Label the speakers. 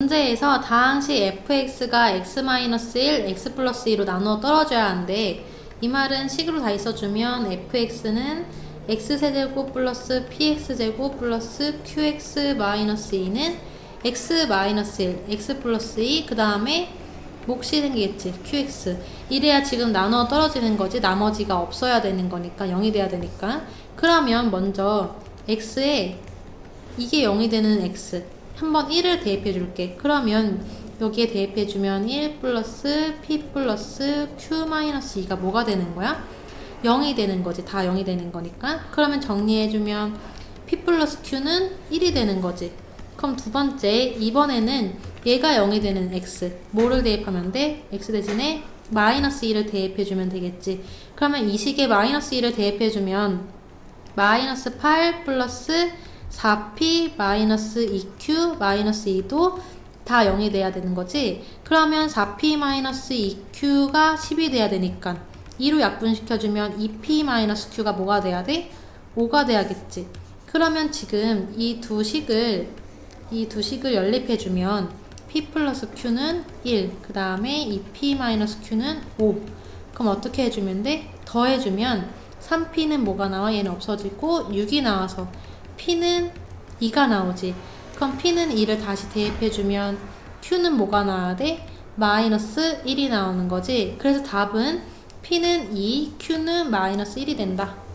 Speaker 1: 문제에서 당시 fx가 x-1, x 플러스 2로 나누어 떨어져야 하는데 이 말은 식으로 다 있어주면 fx는 x세제곱 플러스 px제곱 플러스 qx-2는 x-1, x 플러스 2, 그 다음에 몫이 생기겠지, qx. 이래야 지금 나누어 떨어지는 거지, 나머지가 없어야 되는 거니까, 0이 돼야 되니까. 그러면 먼저 x에 이게 0이 되는 x 한번 1을 대입해 줄게. 그러면 여기에 대입해 주면 1 플러스 p 플러스 q 마이너스 2가 뭐가 되는 거야? 0이 되는 거지. 다 0이 되는 거니까. 그러면 정리해 주면 p 플러스 q는 1이 되는 거지. 그럼 두 번째 이번에는 얘가 0이 되는 x. 뭐를 대입하면 돼? x 대신에 마이너스 2를 대입해 주면 되겠지. 그러면 이 식에 마이너스 2를 대입해 주면 마이너스 8 플러스 4p 마이너스 2q 마이너스 2도 다 0이 돼야 되는 거지. 그러면 4p 마이너스 2q가 10이 돼야 되니까 2로 약분시켜주면 2p 마이너스 q가 뭐가 돼야 돼? 5가 돼야겠지. 그러면 지금 이 두 식을 이 두 식을 연립해주면 p 플러스 q는 1, 그 다음에 2p 마이너스 q는 5. 그럼 어떻게 해주면 돼? 더해주면 3p는 뭐가 나와? 얘는 없어지고 6이 나와서 p는 2가 나오지. 그럼 p는 2를 다시 대입해주면 q는 뭐가 나와야 돼? 마이너스 1이 나오는 거지. 그래서 답은 p는 2, q는 마이너스 1이 된다.